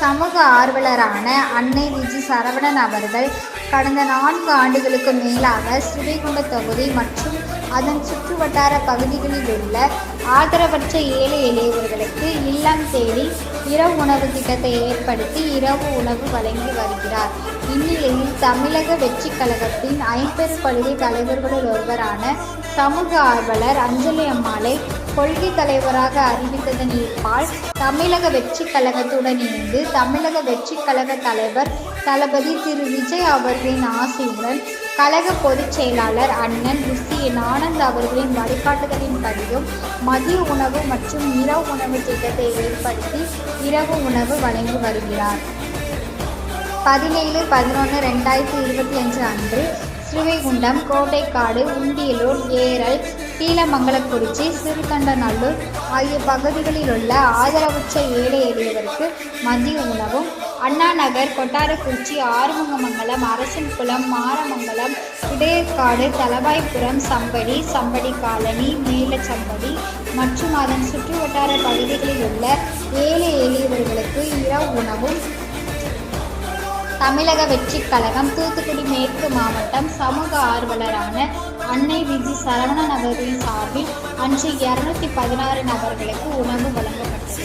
சமூக ஆர்வலரான அன்னை விஜி சரவணன் அவர்கள் கடந்த நான்கு ஆண்டுகளுக்கு மேலாக ஸ்ரீகுண்ட தொகுதி மற்றும் அதன் சுற்றுவட்டார பகுதிகளில் உள்ள ஆதரவற்ற ஏழை எளியவர்களுக்கு இல்லம் தேடி இரவு உணவு திட்டத்தை ஏற்படுத்தி இரவு உணவு வழங்கி வருகிறார். இந்நிலையில் தமிழக வெற்றி கழகத்தின் ஐம்பெரும் பள்ளி தலைவர்களுள் ஒருவரான சமூக ஆர்வலர் அஞ்சலி அம்மாளை கொள்கை தலைவராக அறிவித்ததன் இருப்பால் தமிழக வெற்றிக் கழகத்துடன் இணைந்து தமிழக வெற்றிக் கழக தலைவர் தளபதி திரு. விஜய் அவர்களின் ஆசையுடன் கழக பொதுச் செயலாளர் அண்ணன் ருசி ஆனந்த் அவர்களின் வழிகாட்டுதலின்படியும் மதிய உணவு மற்றும் இரவு உணவு திட்டத்தை ஏற்படுத்தி இரவு உணவு வழங்கி வருகிறார். பதினேழு பதினொன்று ரெண்டாயிரத்தி இருபத்தி அஞ்சு அன்று ஸ்ரீவைகுண்டம் கோட்டைக்காடு உண்டியலூர் ஏரல் கீழமங்கலக்குறிச்சி சிறுகண்டநல்லூர் ஆகிய பகுதிகளில் உள்ள ஆதரவுச்ச ஏழை எளியவருக்கு மதிய உணவும். அண்ணா நகர் கொட்டாரக்குறிச்சி ஆறுமுகமங்கலம் அரசன்குளம் மாரமங்கலம் இடையற்காடு தலவாய்புரம் சம்படி சம்படி காலனி மேலச்சம்படி மற்றும் அதன் சுற்றுவட்டார பகுதிகளில் உள்ள ஏழை எளியவர்களுக்கு இரவு உணவும். தமிழக வெற்றிக் கழகம் தூத்துக்குடி மேற்கு மாவட்டம் சமூக ஆர்வலரான அன்னை விஜி சரவணன் அவர்களின் சார்பில் அன்று இருநூத்தி பதினாறு நபர்களுக்கு உணவு வழங்கப்பட்டது.